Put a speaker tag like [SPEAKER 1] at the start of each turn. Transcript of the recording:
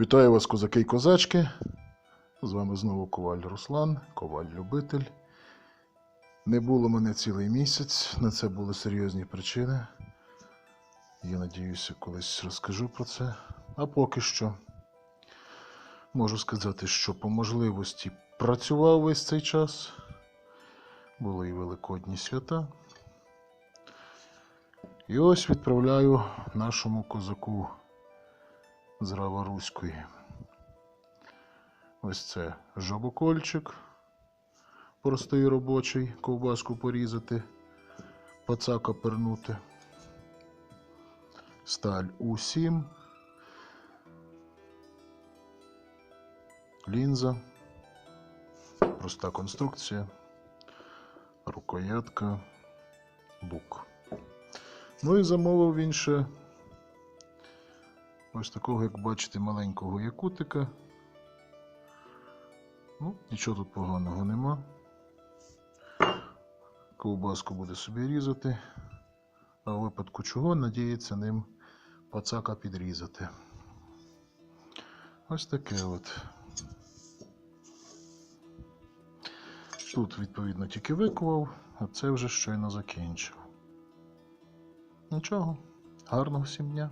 [SPEAKER 1] Вітаю вас, козаки й козачки. З вами знову Коваль Руслан, Коваль-любитель. Не було мене цілий місяць, на це були серйозні причини. Я надіюся, колись розкажу про це. А поки що можу сказати, що по можливості працював весь цей час. Були і великодні свята. І ось відправляю нашому козаку з Раворуської. Ось це жабокольчик. Простий робочий, ковбаску порізати, пацака пернути. Сталь У7. Лінза. Проста конструкція. Рукоятка. Бук. Ну і замовив він ще ось такого, як бачите, маленького якутика. Ну, нічого тут поганого нема. Ковбаску буде собі різати, а в випадку чого надіється ним пацака підрізати. Ось таке от. Тут, відповідно, тільки викував, а це вже щойно закінчив. Нічого, гарного всім дня.